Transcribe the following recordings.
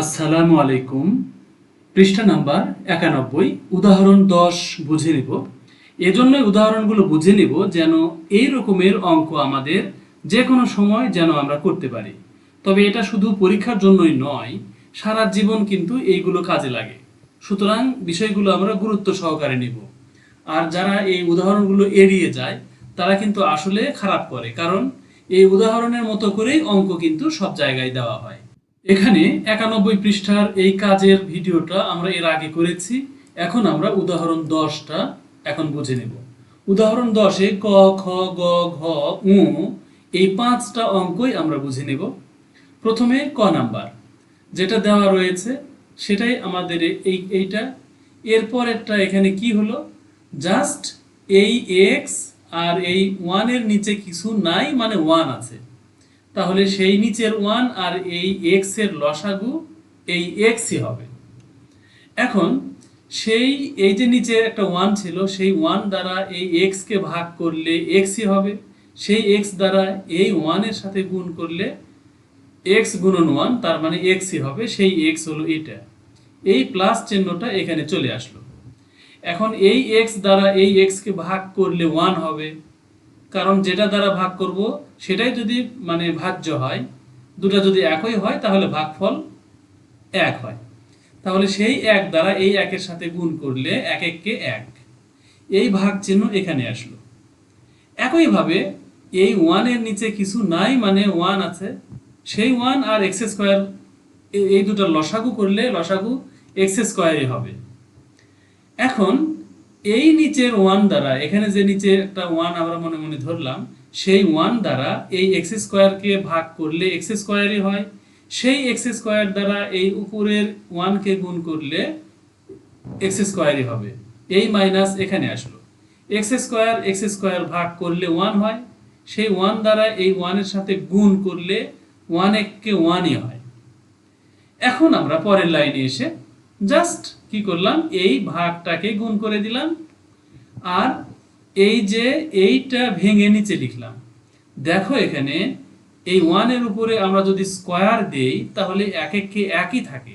আসসালামু আলাইকুম। পৃষ্ঠা নাম্বার একানব্বই, উদাহরণ দশ, বুঝে নিব। এজন্যই উদাহরণগুলো বুঝে নিব যেন এই রকমের অঙ্ক আমাদের যে কোনো সময় যেন আমরা করতে পারি। তবে এটা শুধু পরীক্ষার জন্যই নয়, সারা জীবন কিন্তু এইগুলো কাজে লাগে। সুতরাং বিষয়গুলো আমরা গুরুত্ব সহকারে নিব। আর যারা এই উদাহরণগুলো এড়িয়ে যায়, তারা কিন্তু আসলে খারাপ করে, কারণ এই উদাহরণের মতো করেই অঙ্ক কিন্তু সব জায়গায় দেওয়া হয়। এখানে একানব্বই পৃষ্ঠার এই কাজের ভিডিওটা আমরা এর আগে করেছি। এখন আমরা উদাহরণ দশটা এখন বুঝে নেব। উদাহরণ দশে ক, খ, গ, ঘ, উ এই পাঁচটা অঙ্কই আমরা বুঝে নেব। প্রথমে ক নাম্বার, যেটা দেওয়া রয়েছে সেটাই আমাদের এই, এইটা। এরপরেরটা এখানে কি হলো? জাস্ট এই এক্স আর এই ওয়ানের নিচে কিছু নাই মানে ওয়ান আছে। তাহলে সেই নিচের ওয়ান আর এই এক্সের লসাগু এই এক্সই হবে। এখন সেই, এই যে নিচে একটা ওয়ান ছিল, সেই ওয়ান দ্বারা এই এক্স কে ভাগ করলে এক্সই হবে। সেই এক্স দ্বারা এই ওয়ানের সাথে গুণ করলে এক্স গুণন ওয়ান, তার মানে এক্সই হবে। সেই এক্স হলো এটা। এই প্লাস চিহ্নটা এখানে চলে আসলো। এখন এই এক্স দ্বারা এই এক্স কে ভাগ করলে ওয়ান হবে। কারণ যেটা দ্বারা ভাগ করব, সেটাই যদি মানে ভাজ্য হয়, দুটো যদি একই হয়, তাহলে ভাগফল এক হয়। তাহলে সেই এক দ্বারা এই একের সাথে গুণ করলে এক এককে এক। এই ভাগ চিহ্ন এখানে আসলো। একইভাবে এই ওয়ানের নিচে কিছু নাই মানে ওয়ান আছে। সেই ওয়ান আর এক্স স্কোয়ার এই দুটো লসাগু করলে লসাগু এক্স স্কোয়ারই হবে। এখন এই নিচের ওয়ান দ্বারা, এখানে যে নিচে একটা ওয়ান আমরা মনে মনে ধরলাম, সেই ওয়ান দ্বারা এই এক্স স্কোয়ারকে ভাগ করলে এক্স স্কোয়ারই হয়। সেই এক্স স্কোয়ার দ্বারা এই উপরের ওয়ানকে গুণ করলে এক্স স্কোয়ারই হবে। এই মাইনাস এখানে আসলো। এক্স স্কোয়ার এক্স স্কোয়ার ভাগ করলে ওয়ান হয়। সেই ওয়ান দ্বারা এই ওয়ানের সাথে গুণ করলে ওয়ান এককে ওয়ানই হয়। এখন আমরা পরের লাইনে এসে জাস্ট কি করলাম? এই ভাগটাকে গুণ করে দিলাম। আর এই যে এইটা ভেঙে নিচে লিখলাম। দেখো এখানে, এই ওয়ানের উপরে আমরা যদি স্কোয়ার দেই, তাহলে এক এককে একই থাকে।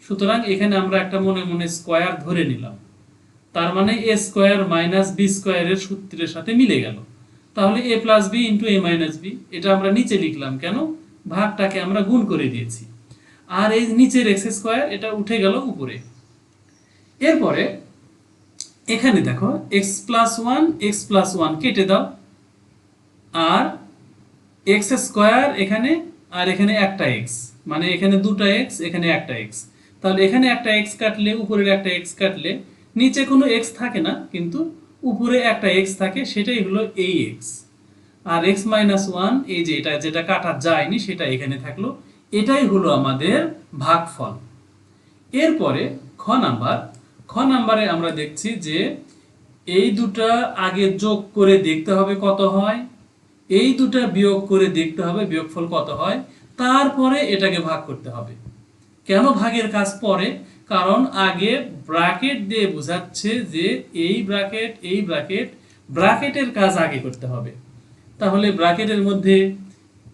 সুতরাং এখানে আমরা একটা মনে মনে স্কোয়ার ধরে নিলাম। তার মানে এ স্কোয়ার মাইনাস বি স্কোয়ারের সূত্রের সাথে মিলে গেল। তাহলে a plus b into a minus b এটা আমরা নিচে লিখলাম কেন? ভাগটাকে আমরা গুণ করে দিয়েছি। আর এই নিচের এক্স স্কোয়ার, এটা উঠে গেল উপরে। এরপরে, এখানে দেখো, x plus one, x plus one কেটে দাও। আর এক্স স্কোয়ার এখানে, আর এখানে একটা এক্স। মানে এখানে দুটা এক্স, এখানে একটা এক্স। তাহলে এখানে একটা এক্স কাটলে, উপরের একটা এক্স কাটলে, নিচে কোনো এক্স থাকে না, কিন্তু উপরে একটা এক্স থাকে, সেটাই হলো এই এক্স। আর এক্স মাইনাস ওয়ান, এই যে এটা, যেটা কাটা যায়নি, সেটা এখানে থাকল। এটাই হলো আমাদের ভাগফল। এরপরে খ নাম্বার। খ নাম্বারে আমরা দেখছি যে এই দুটা আগে যোগ করে দেখতে হবে কত হয়, এই দুটা বিয়োগ করে দেখতে হবে বিয়োগফল কত হয়, তারপরে এটাকে ভাগ করতে হবে। কেন ভাগের কাজ পরে কারণ আগে ব্র্যাকেট দিয়ে বোঝাচ্ছে যে এই ব্র্যাকেট এই ব্র্যাকেট, ব্র্যাকেটের কাজ আগে করতে হবে। তাহলে ব্র্যাকেটের মধ্যে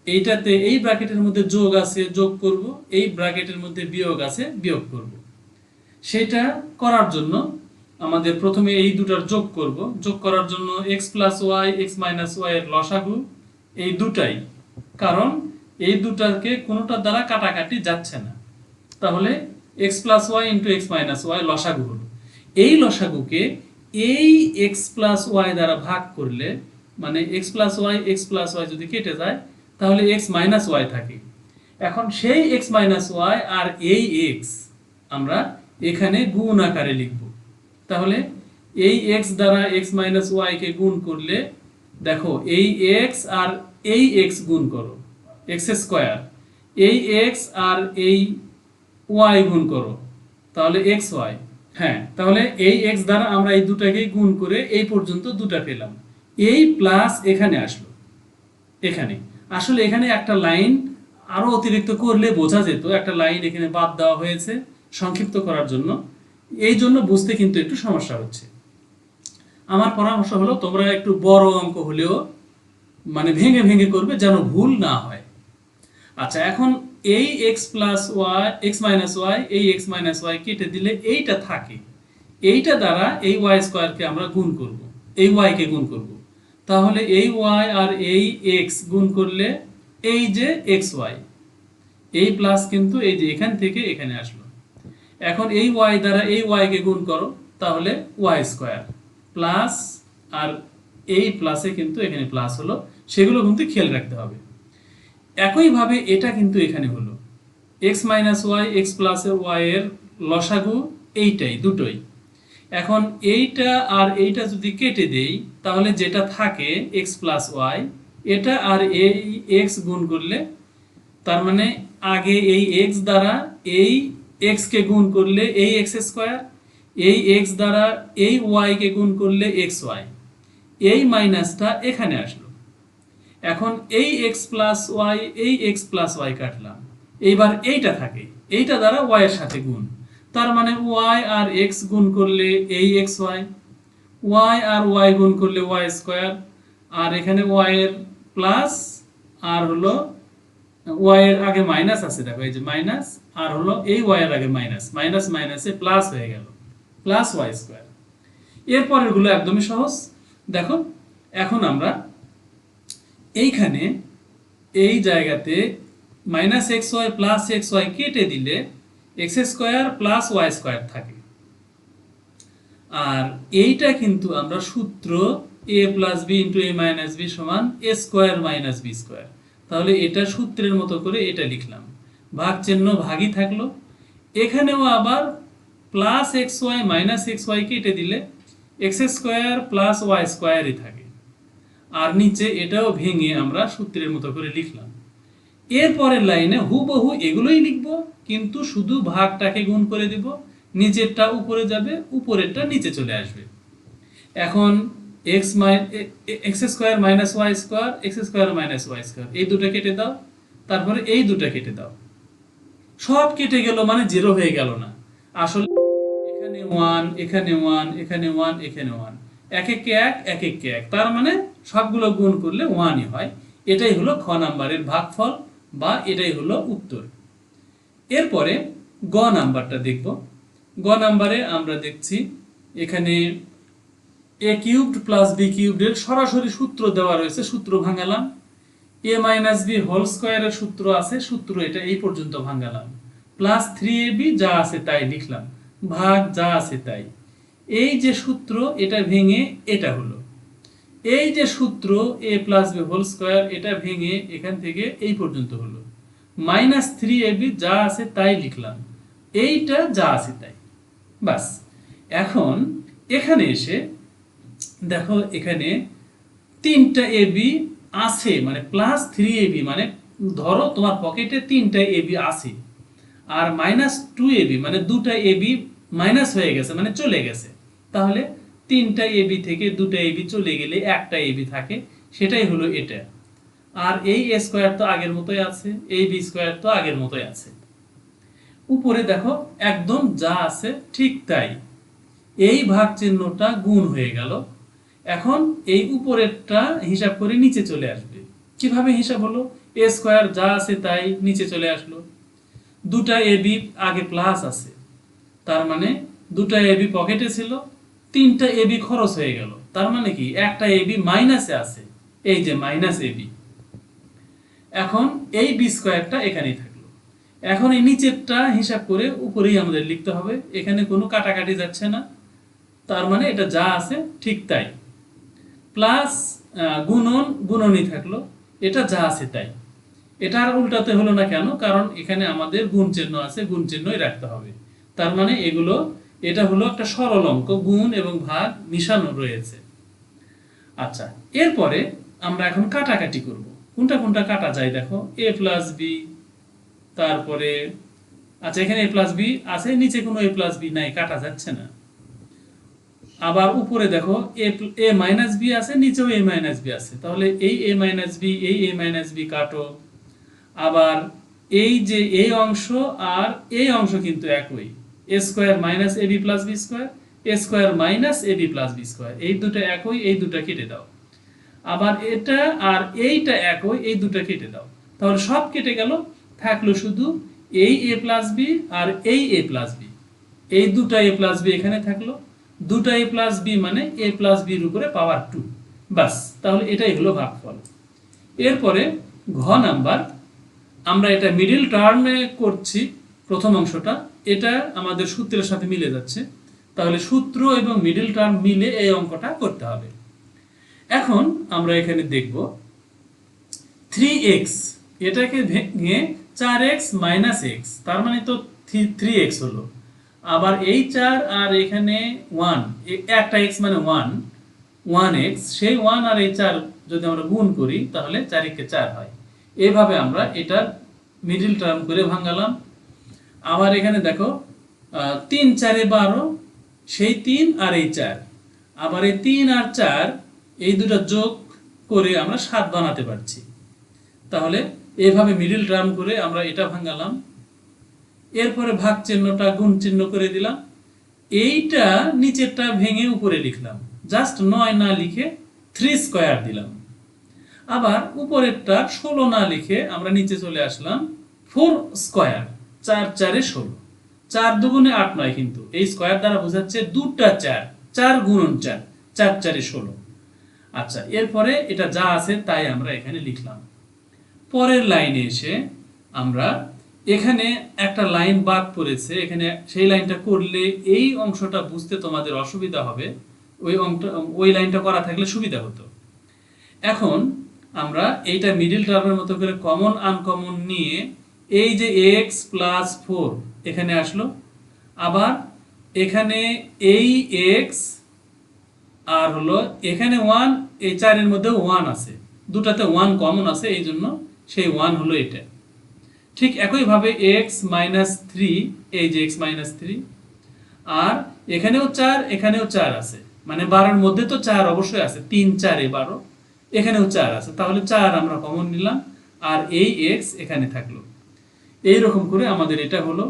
এইটাতে এই ব্র্যাকেটের মধ্যে যোগ আছে, যোগ করব। এই ব্র্যাকেটের মধ্যে বিয়োগ আছে, বিয়োগ করব। সেটা করার জন্য আমাদের প্রথমে এই দুটার যোগ করব। যোগ করার জন্য x plus y x minus y এর লসাগু এই দুটাই। কারণ এই দুটাকে কোনোটার দ্বারা কাটাকাটি যাচ্ছে না। তাহলে x plus y into x minus y লসাগু হলো। এই লসাগুকে এই এক্স প্লাস ওয়াই দ্বারা ভাগ করলে মানে x plus y x plus y যদি কেটে যায় তাহলে এক্স মাইনাস ওয়াই থাকে। এখন সেই এক্স মাইনাস ওয়াই আর এই এক্স আমরা এখানে গুণ আকারে লিখব। তাহলে এই এক্স দ্বারা এক্স মাইনাস ওয়াইকে গুণ করলে, দেখো এই এক্স আর এই এক্স গুণ করো এক্স স্কোয়ার এই এক্স আর এই ওয়াই গুণ করো, তাহলে এক্স ওয়াই হ্যাঁ তাহলে এই এক্স দ্বারা আমরা এই দুটাকেই গুণ করে এই পর্যন্ত দুটা পেলাম। এই প্লাস এখানে আসলো, এখানে। আসলে এখানে একটা লাইন আরও অতিরিক্ত করলে বোঝা যেত, একটা লাইন এখানে বাদ দেওয়া হয়েছে সংক্ষিপ্ত করার জন্য। এই জন্য বুঝতে কিন্তু একটু সমস্যা হচ্ছে। আমার পরামর্শ হলো, তোমরা একটু বড় অঙ্ক হলেও মানে ভেঙে ভেঙে করবে যেন ভুল না হয়। আচ্ছা এখন এই x plus y x minus y এই এক্স মাইনাস ওয়াই কেটে দিলে এইটা থাকে। এইটা দ্বারা এই ওয়াই স্কোয়ারকে আমরা গুণ করব, এই ওয়াইকে গুণ করব। তাহলে এই ওয়াই আর এই এক্স গুণ করলে এই যে এক্স ওয়াই এই প্লাস কিন্তু এই যে এখান থেকে এখানে আসলো। এখন এই ওয়াই দ্বারা এই ওয়াইকে গুণ করো, তাহলে ওয়াই স্কোয়ার প্লাস আর এই প্লাসে কিন্তু এখানে প্লাস হলো, সেগুলো কিন্তু খেয়াল রাখতে হবে। একইভাবে এটা কিন্তু এখানে হলো। X minus y x plus y এর লসাগু এইটাই, দুটোই। এখন এইটা আর এইটা যদি কেটে দেই, তাহলে যেটা থাকে এক্স প্লাস ওয়াই এটা আর এই এক্স গুণ করলে, তার মানে আগে এই এক্স দ্বারা এই এক্স কে গুণ করলে এই এক্স স্কোয়ার এই এক্স দ্বারা এই ওয়াই কে গুণ করলে এক্স ওয়াই এই মাইনাসটা এখানে আসলো। এখন এই এক্স প্লাস ওয়াই এই এক্স প্লাস ওয়াই কাটলাম। এইবার এইটা থাকে। এইটা দ্বারা ওয়াই এর সাথে গুণ। তার মানে ওয়াই আর এক্স গুণ করলে এই এক্স ওয়াই ওয়াই আর ওয়াই গুণ করলে ওয়াই স্কোয়ার আর এখানে ওয়াই এর প্লাস আর হলো ওয়াই এর আগে মাইনাস আছে, দেখো, এই যে মাইনাস আর হলো এই ওয়াই এর আগে মাইনাস মাইনাস মাইনাসে প্লাস হয়ে গেল প্লাস ওয়াই স্কোয়ার এরপরেরগুলো একদমই সহজ, দেখো, এখন আমরা এইখানে এই জায়গাতে minus x y plus x y কেটে দিলে x square plus y square থাকে। আর এইটা কিন্তু আমরা সূত্র a plus b into a minus b সমান a square minus b square তাহলে এটা সূত্রের মতো করে এটা লিখলাম। ভাগ চিহ্ন ভাগই থাকল। এখানেও আবার plus x y minus x y কেটে দিলে এক্স স্কোয়ার প্লাস ওয়াই স্কোয়ারই থাকে। আর নিচে এটাও ভেঙে আমরা সূত্রের মতো করে লিখলাম। এরপরের লাইনে হুবহু এগুলোই লিখব, কিন্তু শুধু ভাগটাকে গুণ করে দিব, নিচেরটা উপরে যাবে, উপরেরটা নিচে চলে আসবে। এখন এক্স মাই x square minus y square x square minus y square, এই দুটো কেটে দাও, তারপরে এই দুটো কেটে দাও। সব কেটে গেল মানে জিরো হয়ে গেল না। আসলে এখানে ওয়ান এখানে ওয়ান এখানে ওয়ান এখানে ওয়ান এক এক এক এক এক এক। তার মানে সবগুলো গুণ করলে ওয়ানই হয়। এটাই হলো খ নাম্বারের ভাগফল। বা এটাই হলো উত্তর। এরপরে গ নাম্বারটা দেখব। গ নাম্বারে আমরা দেখছি এখানে এ কিউবড প্লাস বি কিউবডের সরাসরি সূত্র দেওয়া রয়েছে, সূত্র ভাঙালাম। এ মাইনাস বি হোল স্কোয়ারের সূত্র আছে, সূত্র এটা এই পর্যন্ত ভাঙালাম। প্লাস থ্রি এ বি যা আছে তাই লিখলাম। ভাগ যা আছে তাই। এই যে সূত্র, এটা ভেঙে এটা হলো। এই যে সূত্র a plus b whole square এটা ভেঙে এখান থেকে এই পর্যন্ত হলো। মাইনাস থ্রি এ বি যা আছে তাই লিখলাম। এইটা যা আছে তাই। বাস। এখন এখানে এসে দেখো এখানে তিনটা এ বি আছে মানে প্লাস থ্রি এ বি মানে ধরো তোমার পকেটে তিনটা এ বি আছে। আর মাইনাস টু এ বি মানে দুটা এ বি মাইনাস হয়ে গেছে মানে চলে গেছে। তাহলে তিনটা এবি থেকে দুটা এবি চলে গেলে একটা এবি থাকে, সেটাই হলো এটা। আর এই এ স্কোয়ার তো আগের মতোই আছে, এই বি স্কোয়ার তো আগের মতোই আছে। উপরে দেখো, একদম যা আছে ঠিক তাই। এই ভাগ চিহ্নটা গুণ হয়ে গেল। এখন এই উপরেরটা হিসাব করে নিচে চলে আসবে। কীভাবে হিসাব হলো? এ স্কোয়ার যা আছে তাই নিচে চলে আসলো। দুটা এবি আগে প্লাস আছে। তার মানে দুটা এবি পকেটে ছিল তিনটা এবি খরচ হয়ে গেল। তার মানে কি? একটা এবি মাইনাসে আছে। এই যে মাইনাস এবি এখন এই বি স্কোয়ারটা এখানেই থাকল। এখন এই নিচেরটা হিসাব করে উপরেই আমাদের লিখতে হবে। এখানে কোনো কাটাকাটি যাচ্ছে না। তার মানে এটা যা আছে ঠিক তাই। প্লাস গুণন, গুণনই থাকল। এটা যা আছে তাই। এটা আর উল্টাতে হলো না কেন? কারণ এখানে আমাদের গুণ চিহ্ন আছে, গুণ চিহ্নই রাখতে হবে। তার মানে এগুলো এটা হলো একটা সরল অঙ্ক, গুণ এবং ভাগ মিশানো রয়েছে। আচ্ছা এরপরে আমরা এখন কাটাকাটি করব। কোনটা কোনটা কাটা যায় দেখো? এ প্লাস বি তারপরে আচ্ছা এখানে এ প্লাস বি আছে, নিচে কোনো এ প্লাস বি নাই, কাটা যাচ্ছে না। আবার উপরে দেখো এ মাইনাস বি আছে, নিচেও এ মাইনাস বি আছে। তাহলে এই এ মাইনাস বি এই এ মাইনাস বি কাটো। আবার এই যে এই অংশ আর এই অংশ কিন্তু একই। A square minus a b plus b square a square minus a b plus b square এই দুটো একই, এই দুটো কেটে দাও। আবার এটা আর এইটা একই, এই দুটো কেটে দাও। তাহলে সব কেটে গেল, থাকল শুধু এই এ প্লাস বি আর এই এ প্লাস বি এই দুটা এ প্লাস বি এখানে থাকল, দুটা এ প্লাস বি মানে এ প্লাস বির উপরে পাওয়ার টু বাস তাহলে এটাই হলো ভাগফল। এরপরে ঘ নাম্বার, আমরা এটা মিডিল টার্মে করছি, প্রথম অংশটা। এটা আমাদের সূত্রের সাথে মিলে যাচ্ছে। তাহলে সূত্র এবং মিডিল টার্ম মিলে এই অঙ্কটা করতে হবে। এখন আমরা এখানে দেখব থ্রি এক্স এটাকে ভেঙে চার এক্স মাইনাস এক্স তার মানে তো থ্রি এক্স হলো। আবার এই চার আর এখানে ওয়ান একটা এক্স মানে ওয়ান ওয়ান এক্স সেই ওয়ান আর এই চার যদি আমরা গুণ করি, তাহলে চার একে চার হয়। এভাবে আমরা এটার মিডিল টার্ম করে ভাঙালাম। আবার এখানে দেখো তিন চারে বারো, সেই তিন আর এই চার। আবার এই তিন আর চার, এই দুটো যোগ করে আমরা সাত বানাতে পারছি। তাহলে এভাবে মিডিল টার্ম করে আমরা এটা ভাঙালাম। এরপরে ভাগ চিহ্নটা গুণ চিহ্ন করে দিলাম। এইটা নিচেরটা ভেঙে উপরে লিখলাম। জাস্ট নয় না লিখে থ্রি স্কোয়ার দিলাম। আবার উপরেরটা ষোলো না লিখে আমরা নিচে চলে আসলাম ফোর স্কোয়ার চার চারে ষোলো। চার দুগুণে আট নয় কিন্তু, এই স্কোয়ার দ্বারা বোঝাচ্ছে দুটা চার চার গুণন চার চার চারে ষোলো। আচ্ছা এরপরে এটা যা আছে তাই আমরা এখানে লিখলাম। পরের লাইনে এসে আমরা এখানে একটা লাইন বাদ পড়েছে, এখানে সেই লাইনটা করলে এই অংশটা বুঝতে তোমাদের অসুবিধা হবে, ওই অংশটা ওই লাইনটা করা থাকলে সুবিধা হতো। এখন আমরা এইটা মিডিল টার্মের মতো করে কমন আনকমন নিয়ে এই যে এক্স প্লাস ফোর এখানে আসলো। আবার এখানে এই এক্স আর হলো এখানে ওয়ান এই চারের মধ্যে ওয়ান আছে। দুটাতে ওয়ান কমন আছে, এই জন্য সেই ওয়ান হলো এটা। ঠিক একইভাবে এক্স মাইনাস থ্রি এই যে এক্স মাইনাস থ্রি আর এখানেও চার এখানেও চার আছে। মানে বারোর মধ্যে তো চার অবশ্যই আছে। তিন, চারে বারো, এখানেও চার আছে। তাহলে চার আমরা কমন নিলাম, আর এই এক্স এখানে থাকল। এইরকম করে আমাদের এটা হলো।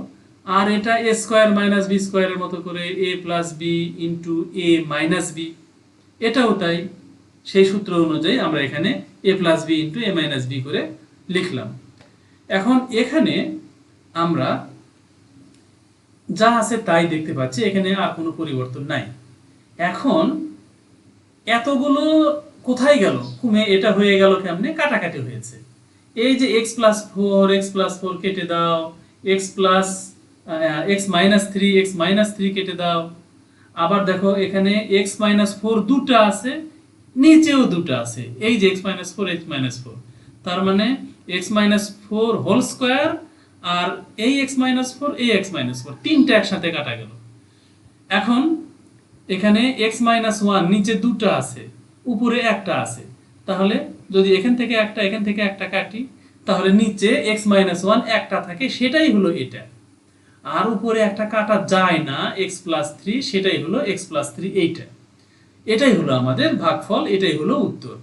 আর এটা এ স্কোয়ার মাইনাস বি স্কোয়ারের মতো করে a plus b into a minus b এটাও তাই, সেই সূত্র অনুযায়ী আমরা এখানে a plus b into a minus b করে লিখলাম। এখন এখানে আমরা যা আছে তাই দেখতে পাচ্ছি, এখানে আর কোনো পরিবর্তন নাই। এখন এতগুলো কোথায় গেল? কমে, এটা হয়ে গেল কেমনে? কাটাকাটি হয়েছে। এই যে x plus four x plus four কেটে দাও x plus x minus three x minus three কেটে দাও। আবার দেখো এখানে এক্স মাইনাস ফোর দুটো আছে, নিচেও দুটো আছে। এই যে x minus four x minus four তার মানে x minus four whole square আর এই এক্স মাইনাস ফোর এই এক্স মাইনাস ফোর তিনটা একসাথে কাটা গেল। এখন এখানে এক্স মাইনাস ওয়ান নিচে দুটো আছে, উপরে একটা আছে। তাহলে যদি এখান থেকে একটা, এখান থেকে একটা কাটি, তাহলে নিচে এক্স মাইনাস ওয়ান একটা থাকে, সেটাই হলো এটা। আর উপরে একটা কাটা যায় না এক্স প্লাস থ্রি সেটাই হলো এক্স প্লাস থ্রি এইটা। এটাই হলো আমাদের ভাগফল, এটাই হলো উত্তর।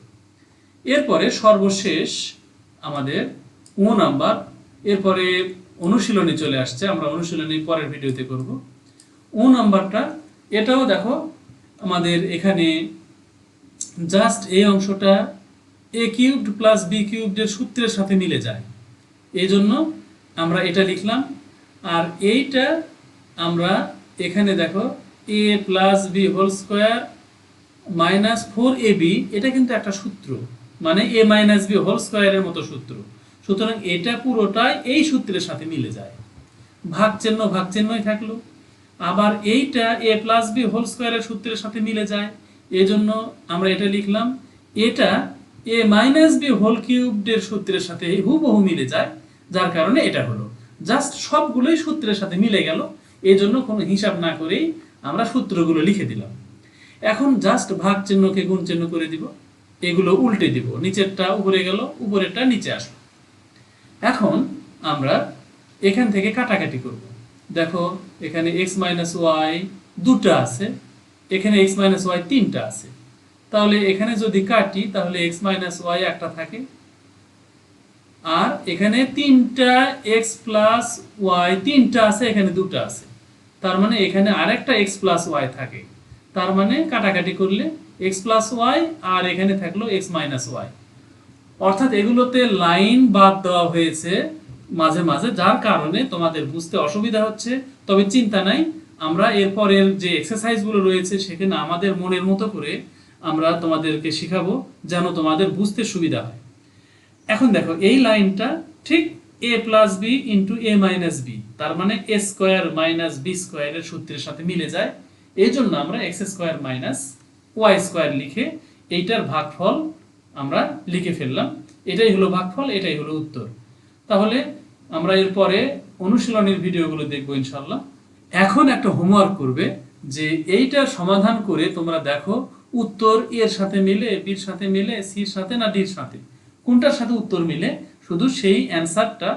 এরপরে সর্বশেষ আমাদের ও নাম্বার, এরপরে অনুশীলনী চলে আসছে, আমরা অনুশীলনী পরের ভিডিওতে করব। ও নাম্বারটা, এটাও দেখো, আমাদের এখানে জাস্ট এই অংশটা এ কিউবড প্লাস বি কিউবডের সূত্রের সাথে মিলে যায়। এই জন্য আমরা এটা লিখলাম, আর এইটা আমরা এখানে দেখো a plus b whole square minus four a b এটা কিন্তু একটা সূত্র মানে এ মাইনাস বি হোল স্কোয়ারের মতো সূত্র। সুতরাং এটা পুরোটাই এই সূত্রের সাথে মিলে যায়। ভাগ চিহ্ন, ভাগ চিহ্নই থাকল। আবার এইটা এ প্লাস বি হোল স্কোয়ারের সূত্রের সাথে মিলে যায়। এজন্য আমরা এটা লিখলাম, এটা এ মাইনাস বি হোল কিউবডের সূত্রের সাথে হুবহু মিলে যায়, যার কারণে এটা হলো। জাস্ট সবগুলোই সূত্রের সাথে মিলে গেল এই জন্য কোনো হিসাব না করেই আমরা সূত্রগুলো লিখে দিলাম। এখন জাস্ট ভাগ চিহ্নকে গুণ চিহ্ন করে দিব, এগুলো উল্টে দিব, নিচেরটা উপরে গেল, উপরেরটা নিচে আসলো। এখন আমরা এখান থেকে কাটাকাটি করব। দেখো, এখানে এক্স মাইনাস ওয়াই দুটো আছে, এখানে এক্স মাইনাস ওয়াই তিনটা আছে। তাহলে এখানে যদি কাটি, তাহলে এক্স মাইনাস ওয়াই একটা থাকে। আর এখানে তিনটা এক্স প্লাস ওয়াই তিনটা আছে, এখানে দুটো আছে। তার মানে এখানে আরেকটা এক্স প্লাস ওয়াই থাকে। তার মানে কাটাকাটি করলে এক্স প্লাস ওয়াই আর এখানে থাকল এক্স মাইনাস ওয়াই অর্থাৎ এগুলোতে লাইন বাদ দেওয়া হয়েছে মাঝে মাঝে, যার কারণে তোমাদের বুঝতে অসুবিধা হচ্ছে। তবে চিন্তা নাই, আমরা এরপরের যে এক্সারসাইজগুলো রয়েছে, সেখানে আমাদের মনের মতো করে আমরা তোমাদেরকে শিখাবো যেন তোমাদের বুঝতে সুবিধা হয়। এখন দেখো, এই লাইনটা ঠিক a plus b into a minus b তার মানে এ স্কোয়ার মাইনাস বি স্কোয়ারের সূত্রের সাথে মিলে যায়। এই জন্য আমরা x square minus y square লিখে এইটার ভাগফল আমরা লিখে ফেললাম। এটাই হলো ভাগফল, এটাই হলো উত্তর। তাহলে আমরা এরপরে অনুশীলনের ভিডিওগুলো দেখব ইনশাল্লাহ এখন একটা হোমওয়ার্ক করবে যে এইটা সমাধান করে তোমরা দেখো উত্তর এর সাথে মিলে, বির সাথে মিলে, সির সাথে না ডির সাথে? কোনটার সাথে উত্তর মিলে? শুধু সেই অ্যান্সারটা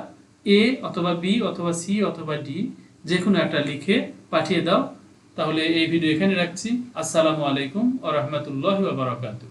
এ অথবা বি অথবা সি অথবা ডি যে কোনো একটা লিখে পাঠিয়ে দাও। তাহলে এই ভিডিও এখানে রাখছি। আসসালামু আলাইকুম ও রহমতুল্লাহ বারাকাতু